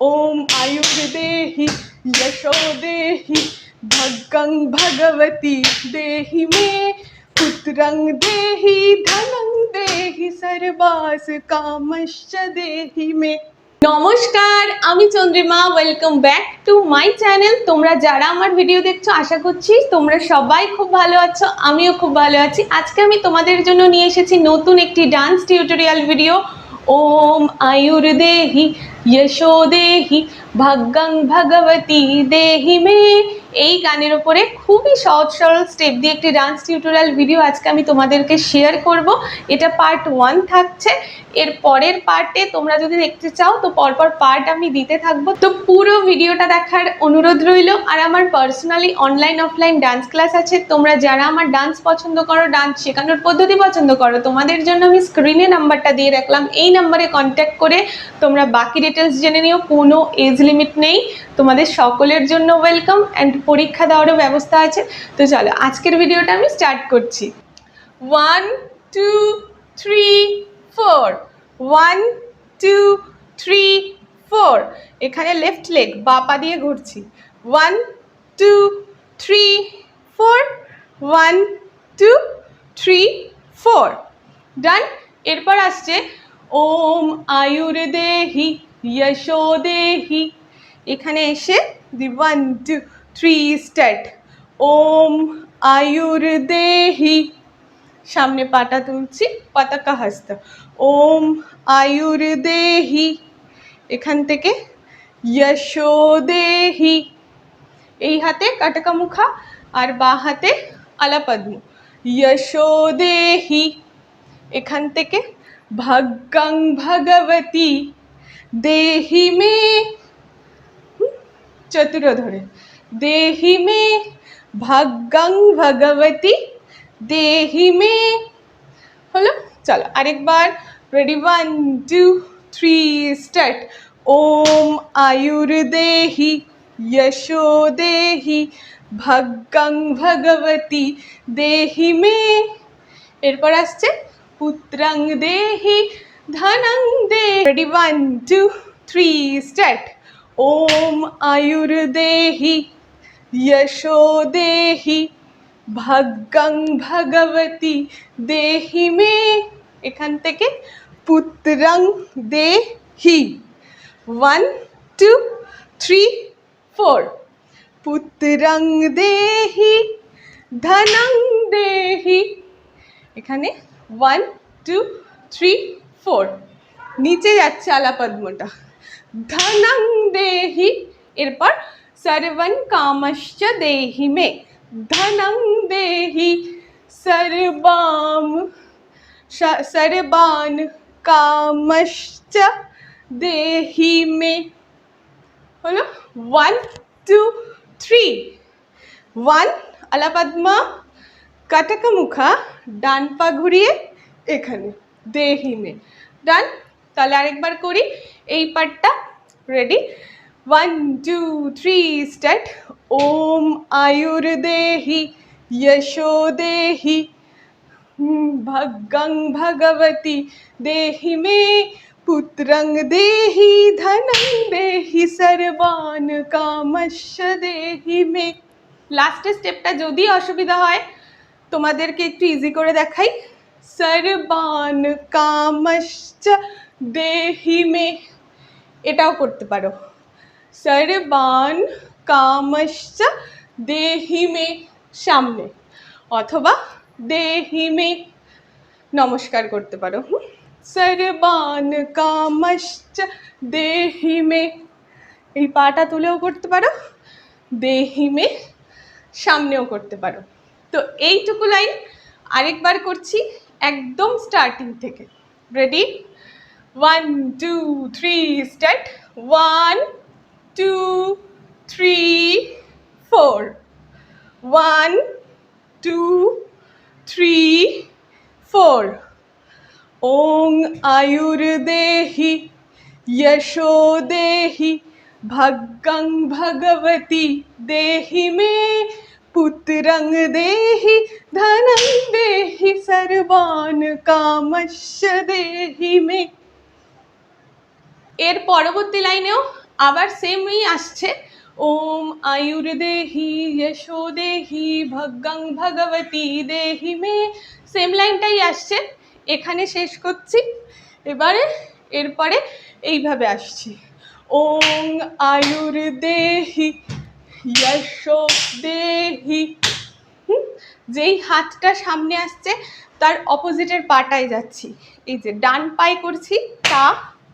ॐ आयुर्देहि यशो देहि भगं भगवती देहि मे पुत्रं देहि धनं देहि सर्वास कामश्च देहि मे নমস্কার আমি Chandrima welcome back to my channel তোমরা যারা আমার ভিডিও দেখছো আশা করছি তোমরা সবাই খুব ভালো আছো আমিও খুব ভালো আছি আজকে আমি তোমাদের জন্য নিয়ে এসেছি নতুন একটি ডান্স টিউটোরিয়াল ভিডিও ওম আয়ুর্দেহি যশো দেহি ভাগ্যং ভগবতী দেহি মে এই গানের ওপরে খুবই সহজ সরল স্টেপ দিয়ে একটি ডান্স টিউটোরিয়াল ভিডিও আজকে আমি তোমাদেরকে শেয়ার করব। এটা পার্ট ওয়ান থাকছে। এর পরের পার্টে তোমরা যদি দেখতে চাও, তো পরপর পার্ট আমি দিতে থাকব। তো পুরো ভিডিওটা দেখার অনুরোধ রইল। আর আমার personally online offline dance class আছে। তোমরা যারা আমার ডান্স পছন্দ করো ডান্স শেখানোর পদ্ধতি পছন্দ করো, তোমাদের জন্য আমি স্ক্রিনে নাম্বারটা দিয়ে রাখলাম। এই নাম্বারে কন্ট্যাক্ট করে তোমরা বাকি ডিটেলস জেনে নিও, কোনো এজ লিমিট নেই। তোমাদের সকলের জন্য ওয়েলকাম অ্যান্ড পরীক্ষা দেওয়ারও ব্যবস্থা আছে। তো চলো, আজকের ভিডিওটা আমি স্টার্ট করছি। One two three four one two three four এখানে লেফট লেগ বা পা দিয়ে ঘুরছি। One two three four one two three four ডান এরপর আসছে, ওম আয়ুর দেহি দেহি এখানে এসে দি ওয়ান টু থ্রি স্টার্ট ওম আয়ুর দেহি সামনে পাটা তুলছি, পতাকা হস্ত। ওম আয়ুর দেহি এখান থেকে যশো দেহি এই হাতে কাটাকা মুখা আর বা হাতে আলাপদ্ম। যশো দেহি এখান থেকে ভাগ্যং ভগবতী। দেহি মে চতুর ধরে। দেহি মে, ভাগ্যং ভগবতী। দেহি মে, হলো, চলো আরেকবার। Ready one two three start ওম আয়ুর দেহি যশো দেহি ভাগ্যং ভগবতী। দেহি মে, এরপর আসছে পুত্রং দেহি ধনং দে ready one two three start ওম আয়ুর দেহি যশো দেহি ভাগ্যং ভগবতী দেহি মে এখান থেকে পুত্রং দেহি ওয়ান টু থ্রি ফোর পুত্রং দেহি ধনং দেহি এখানে ওয়ান টু থ্রি ফোর নিচে যাচ্ছে আলাপদ্মটা ধনং দেহি, এরপর সর্বন কামশ্চ দেহি মে। ধনং দেহি সর্বাম, স- সর্বান কামশ্চ দেহি মে। হলো ওয়ান টু থ্রি ওয়ান আলাপদ্মা কাটাকামুখা, ডান পা ঘুরিয়ে এখানে, দেহি মে। ডান তাহলে আরেকবার করি। এই পার্টটা ready one two three start ওম আয়ুর দেহি যশো দেহি ভাগ্যং ভগবতী, দেহি মে, পুত্রং দেহি ধনং দেহি সর্বান কামস্য দেহি মে। লাস্টের স্টেপটা যদি অসুবিধা হয়, তোমাদেরকে একটু ইজি করে দেখাই। সর্বান কামশ্চ দেহি মে। এটাও করতে পারো। সর্বান কামশ্চ দেহি মে সামনে অথবা দেহি মে। নমস্কার করতে পারো। সর্বান কামশ্চ দেহি মে। এই পাটা তুলেও করতে পারো। দেহি মে সামনেও করতে পারো। তো এইটুকু লাইন আরেকবার করছি। একদম স্টার্টিং থেকে। Ready one two three start one two three four one two three four ওং আয়ুর্দেহি যশো দেহি ভাগ্যং ভগবতী দেহি মে পুত্রং দেহি ধনং দেহি সর্বান কামস্য দেহি মে এর পরবর্তী লাইনেও আবার সেমই আসছে। ওম আয়ুর্দেহি যশো দেহি ভগ্গং ভগবতী দেহি মে। সেম লাইনটাই আসছে। এখানে শেষ করছি। এবারে এরপরে এইভাবে আসছি। ওং আয়ুর্দেহি যশো দেহি? যেই হাতটা সামনে আসছে, তার অপোজিটের পাটায় যাচ্ছি। এই যে ডান পায়ে করছি, তা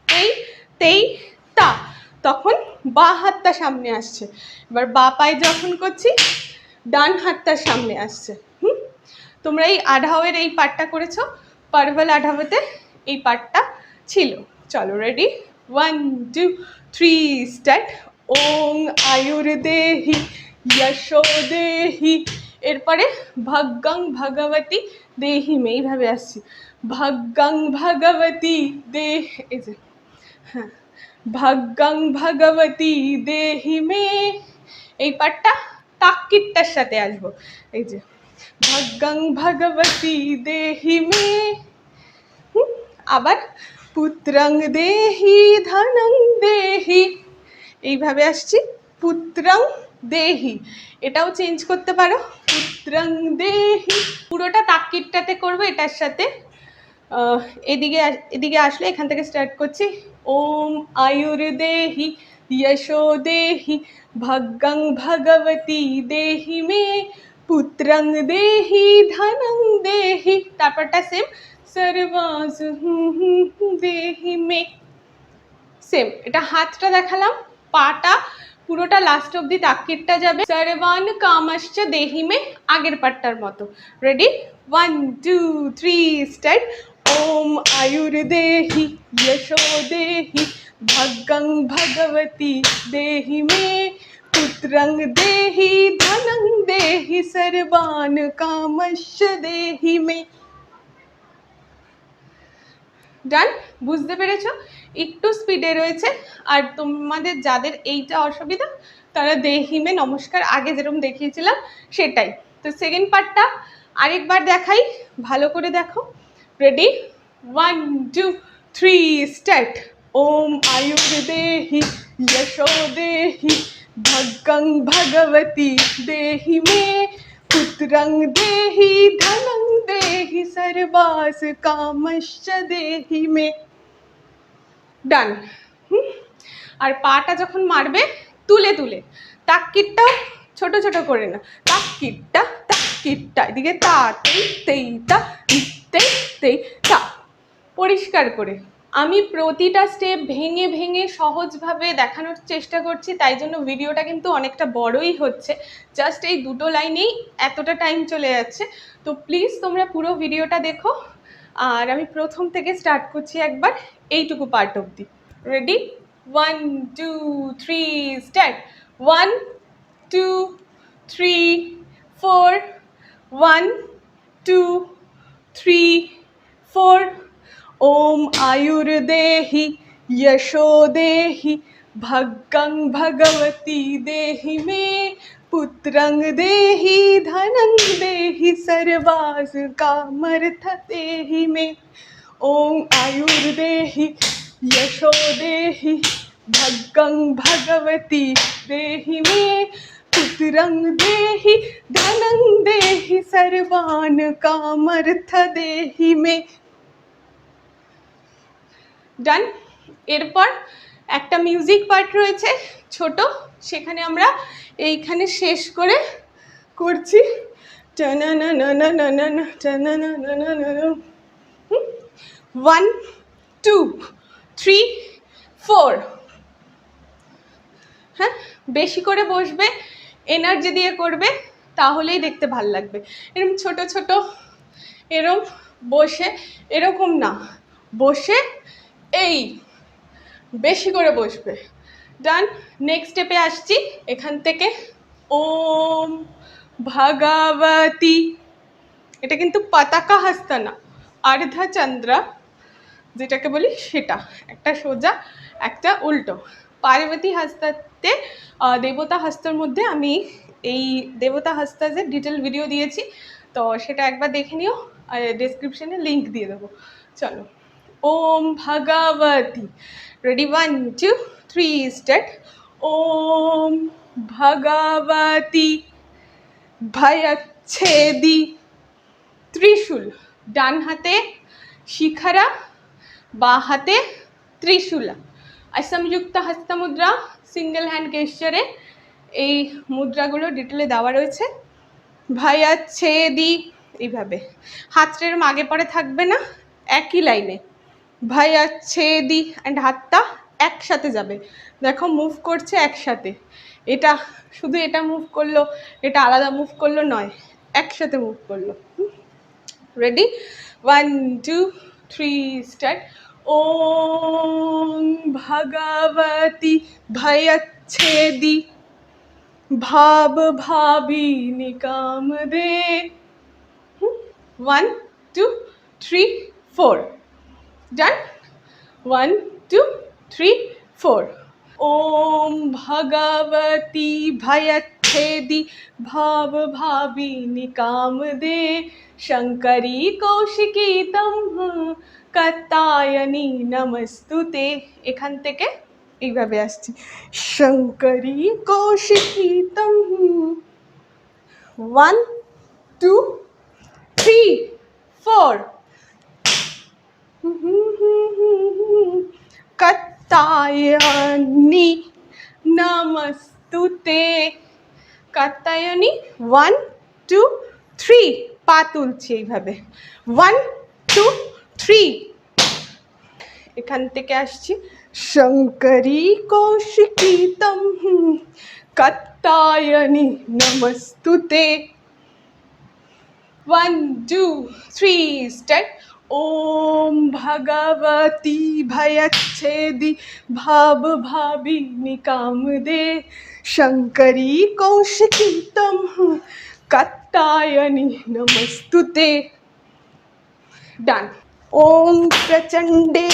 এই তেই, তা। তখন বা হাতটা সামনে আসছে। এবার বা পায়ে যখন করছি, ডান হাতটা সামনে আসছে। হুম? তোমরা এই আঢাওয়ের এই পার্টটা করেছ, পারভাল আঢাওয়েতে এই পার্টটা ছিল। চলো ready one two three start ওং আয়ুর্দেহি যশো দেহি এরপরে ভাগ্যং ভগবতী দেহি মে এইভাবে আসছি। ভাগ্যং ভগবতী দেহ, এই যে হ্যাঁ ভাগ্যং ভগবতী দেহি মে। এই পার্টটা তাক্কিরটার সাথে আসব। এই যে, ভাগ্যং ভগবতী দেহি মে। আবার পুত্রং দেহি, ধনং দেহি। এইভাবে আসছি। পুত্রং দেহি। এটাও চেঞ্জ করতে পারো। পুত্রং দেহি। পুরোটা তাক্কিরটাতে করব, এটার সাথে। এদিকে এদিকে আসলে এখান থেকে স্টার্ট করছি। ওম আয়ুর্দেহি, যশো দেহি, ভাগ্যং ভগবতী দেহি মে, পুত্রং দেহি, ধনং দেহি। তারপরটা সেম সর্বাস দেহি মে। সেম এটা হাতটা দেখালাম। পাটা পুরোটা লাস্ট অব্দি তাক্কিরটা যাবে। সর্বান কামাশ্চ দেহি মে আগের পাটটার মতো। Ready one two three start ওম আয়ুর্দেহি যশো দেহি, ভাগ্যং ভগবতী দেহি মে। পুত্রং দেহি, ধনং দেহি সর্বান কামশ্চ দেহি মে। ডান বুঝতে পেরেছ? একটু স্পিডে রয়েছে। আর তোমাদের যাদের এইটা অসুবিধা, তারা দেহিমে নমস্কার আগে যেরকম দেখিয়েছিলাম, সেটাই। তো সেকেন্ড পার্টটা আরেকবার দেখাই। ভালো করে দেখো। Ready one two three start ওম যশো দেহি ভগ্গং ভগবতী দেহি মে পুত্রং দেহি, ধনং দেহি সর্বাস कामश्च দেহি মে ডান আর পাটা যখন মারবে, তুলে তুলে। তাক্কিরটাও ছোট ছোট করে না। তাক্কিরটা তাক্কিরটা এদিকে তা, তেই তেই তা তেই, তা। পরিষ্কার করে। আমি প্রতিটা স্টেপ ভেঙে ভেঙে সহজভাবে দেখানোর চেষ্টা করছি, তাই জন্য ভিডিওটা কিন্তু অনেকটা বড়ই হচ্ছে। জাস্ট এই দুটো লাইনেই এতটা টাইম চলে যাচ্ছে। তো প্লিজ তোমরা পুরো ভিডিওটা দেখো। আর আমি প্রথম থেকে স্টার্ট করছি একবার, এইটুকু পার্ট অবধি। Ready one two three start one two three four one two three four ওম আয়ুর্দেহি যশো দেহি ভগ্গং ভগবতী দেহি মে পুত্রং দেহি ধনং দেহি সর্বাস কামর্থ দেহি মে ওম আয়ুর্দেহি যশো দেহি ভগ্গং ভগবতী দেহি মে পুত্রং দেহি ধনং দেহি সর্বান কামর্থ দেহি মে ডান এরপর একটা মিউজিক পার্ট রয়েছে, ছোট। সেখানে আমরা এইখানে শেষ করে করছি। ওয়ান টু থ্রি ফোর হ্যাঁ? বেশি করে বসবে এনার্জি দিয়ে করবে, তাহলেই দেখতে ভালো লাগবে। এরকম ছোট ছোট, এরম বসে, এরকম না। বসে এই, বেশি করে বসবে। ডান নেক্সট স্টেপে আসছি। এখান থেকে, ওম ভগবতী। এটা কিন্তু পাতাকা হাস্তা না অর্ধচন্দ্রা যেটাকে বলি সেটা। একটা সোজা, একটা উল্টো। পার্বতী হাস্তাতে দেবতা হাস্তর মধ্যে আমি এই দেবতা হাস্তা যে ডিটেল ভিডিও দিয়েছি। তো সেটা একবার দেখে নিও, আর ডেসক্রিপশনে লিংক দিয়ে দেবো। চলো। ওম ভগবতী ready one two three start ওম ভগবতী ভয়চ্ছেদি ত্রিশূল ডান হাতে শিখারা বা হাতে ত্রিশূলা আর সংযুক্ত অসমযুক্ত হস্তমুদ্রা সিঙ্গেল হ্যান্ড গেস্টারে এই মুদ্রাগুলো ডিটেলে দেওয়া রয়েছে। ভয়াচ্ছেদি। এইভাবে। হাতটা এরম আগে পরে থাকবে না, একই লাইনে ভয়াচ্ছেদি অ্যান্ড হাতটা একসাথে যাবে। দেখো মুভ করছে একসাথে। এটা শুধু এটা মুভ করল, এটা আলাদা মুভ করল নয়, একসাথে মুভ করল। Ready one two three start ওম ভগবতী ভয়চ্ছেদি ভাব ভাবি নিকাম দে। ওয়ান টু থ্রি ফোর ডান ওয়ান টু থ্রি ফোর ওম ভগবতী ভয়চ্ছেদি ভাব ভাবিনি কাম দে শঙ্করী কৌশিকী তম কাত্তায়নী নমস্তুতে এখান থেকে এইভাবে আসছি শঙ্করী কৌশিকী তম ওয়ান টু থ্রি ফোর কাত্তায়নি নমস্তুতে কাত্তায়নি ওয়ান টু থ্রি পা তুলছি এইভাবে। ওয়ান টু থ্রি এখান থেকে আসছি। শঙ্করী কৌশিকী তম কাত্তায়নি নমস্তুতে। ওয়ান টু থ্রি স্টার্ট ওম ভগবতী ভয়চ্ছেদি ভাব ভাবি নিকাম দে শঙ্করী কৌশিকী তম কাত্তায়নি নমস্তুতে। ডান ওম প্রচণ্ডে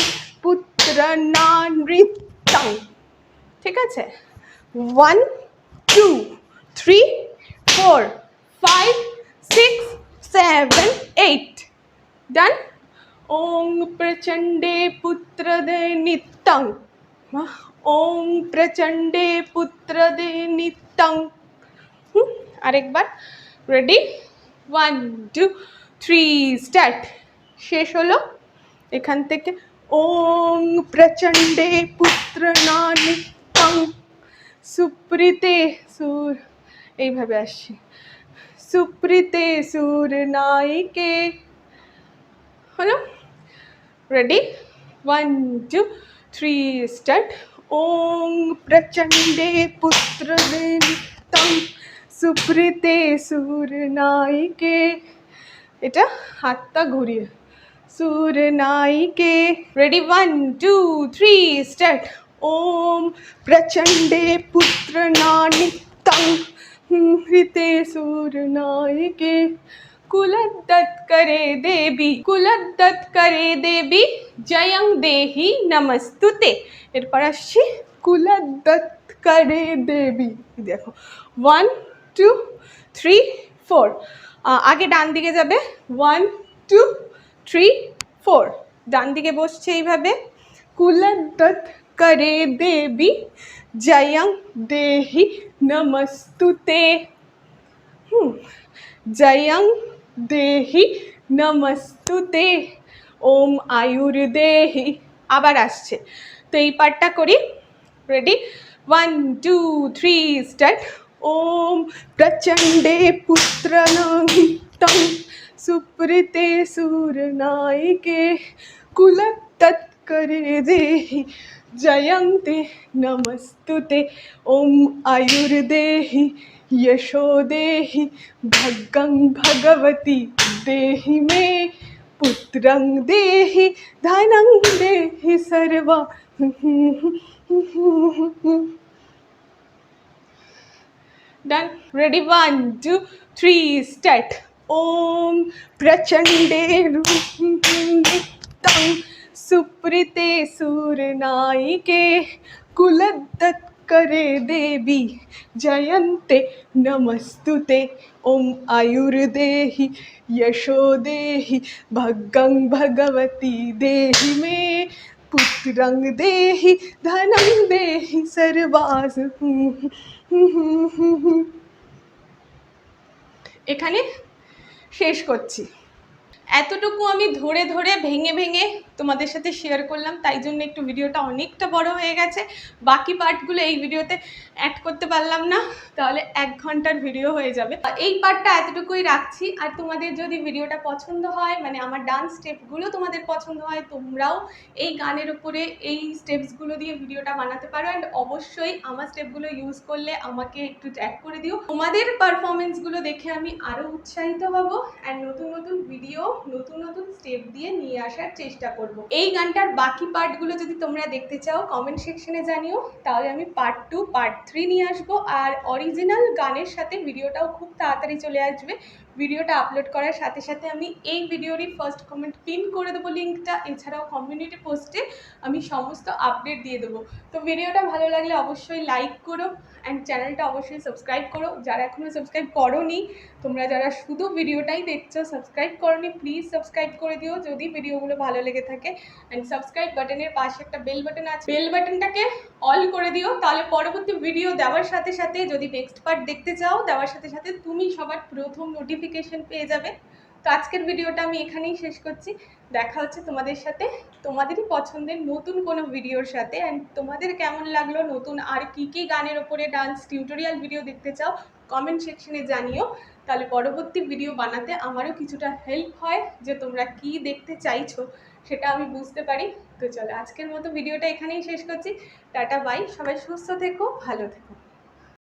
পুত্র নৃত্যং ঠিক আছে? One two three four five six seven eight ডান ওং প্রচণ্ডে পুত্রদে নিত্যং ওং প্রচণ্ডে পুত্রদে নিত্যং আরেকবার ready one two three start শেষ হলো এখান থেকে ওং প্রচণ্ডে পুত্র নিত্যং সুপ্রীতে সুর এইভাবে আসছি সুপ্রীতে সুর নায়িকে হলো ready one two three start ওং প্রচণ্ডে পুত্র নিত্যং সুপ্রীতে সুর নায়িকে এটা হাতটা ঘুরিয়ে সুর নায়িকে ready one two three start ওম প্রচণ্ডে পুত্র নিত্যং হৃতে সুর নায়িকে কুলদ্দত করে দেবী কুলদ্দত করে দেবী জয়ং দেহি নমস্তুতে এরপর আসছি কুলদ্দত করে দেবী দেখো ওয়ান টু থ্রি ফোর আগে ডান দিকে যাবে ওয়ান টু থ্রি ফোর ডান দিকে বসছে এইভাবে কুলদ্দত করে দেবী, জয়ং দেহি নমস্তুতে। হুম, জয়ং দেহি নমস্তুতে ওম আয়ুর্দেহি আবার আসছে। তো এই পার্টটা করি। Ready one two three start ওম প্রচণ্ডে পুত্র নিত্যং সুপ্রীতে সুরনায়িকে কুলতৎকরে जयंते नमस्तुते। ते ॐ आयुर्देहि यशो देहि भगं भगवती देहि मे, पुत्रं देहि, धनं देहि सर्वा। Done ready one two three start ओम प्रचंडे रूपं नित्यं सुप्रीते सूरनायिके कुलदत्त करे देवी जयन्ते नमस्तुते ॐ आयुर्देहि यशो देहि भग्गं भगवती देहि मे पुत्रं देहि धनं देहि सर्वास এখানে শেষ করছি এতটুকু আমি ধরে ধরে ভেঙে ভেঙে তোমাদের সাথে শেয়ার করলাম, তাই জন্য একটু ভিডিওটা অনেকটা বড় হয়ে গেছে। বাকি পার্টগুলো এই ভিডিওতে অ্যাড করতে পারলাম না, তাহলে এক ঘণ্টার ভিডিও হয়ে যাবে। এই পার্টটা এতটুকুই রাখছি। আর তোমাদের যদি ভিডিওটা পছন্দ হয় মানে আমার ডান্স স্টেপগুলো তোমাদের পছন্দ হয়, তোমরাও এই গানের উপরে এই স্টেপসগুলো দিয়ে ভিডিওটা বানাতে পারো। অ্যান্ড অবশ্যই আমার স্টেপগুলো ইউজ করলে আমাকে একটু ট্যাগ করে দিও। তোমাদের পারফরমেন্সগুলো দেখে আমি আরও উৎসাহিত হব। অ্যান্ড নতুন নতুন ভিডিও নতুন নতুন স্টেপ দিয়ে নিয়ে আসার চেষ্টা করব। এই গানটার বাকি পার্টগুলো যদি তোমরা দেখতে চাও কমেন্ট সেকশনে জানিও। তাহলে আমি পার্ট টু পার্ট থ্রি নিয়ে আসব। আর অরিজিনাল গানের সাথে ভিডিওটাও খুব তাড়াতাড়ি চলে আসবে। ভিডিওটা আপলোড করার সাথে সাথে আমি এই ভিডিওরই ফার্স্ট কমেন্ট পিন করে দেবো লিঙ্কটা এছাড়াও কমিউনিটি পোস্টে আমি সমস্ত আপডেট দিয়ে দেবো। তো ভিডিওটা ভালো লাগলে অবশ্যই লাইক করো অ্যান্ড চ্যানেলটা অবশ্যই সাবস্ক্রাইব করো। যারা এখনও সাবস্ক্রাইব করোনি, তোমরা যারা শুধু ভিডিওটাই দেখছ সাবস্ক্রাইব করোনি প্লিজ সাবস্ক্রাইব করে দিও। যদি ভিডিওগুলো ভালো লেগে থাকে অ্যান্ড সাবস্ক্রাইব বাটনের পাশে একটা বেল বাটন আছে বেল বাটনটাকে অল করে দিও। তাহলে পরবর্তী ভিডিও দেওয়ার সাথে সাথে যদি নেক্সট পার্ট দেখতে চাও, দেওয়ার সাথে সাথে তুমি সবার প্রথম নোটিফিকেশন পেয়ে যাবে। তো আজকের ভিডিওটা আমি এখানেই শেষ করছি। দেখা হচ্ছে তোমাদের সাথে। তোমাদেরই পছন্দের নতুন কোনো ভিডিওর সাথে। অ্যান্ড তোমাদের কেমন লাগল? নতুন আর কি কি গানের ওপরে ডান্স টিউটোরিয়াল ভিডিও দেখতে চাও? কমেন্ট সেকশনে জানিও। তাহলে পরবর্তী ভিডিও বানাতে আমারও কিছুটা হেল্প হয় যে তোমরা কি দেখতে চাইছো, সেটা আমি বুঝতে পারি। তো চলো আজকের মতো ভিডিওটা এখানেই শেষ করছি। টাটা বাই সবাই সুস্থ থেকো, ভালো থেকো।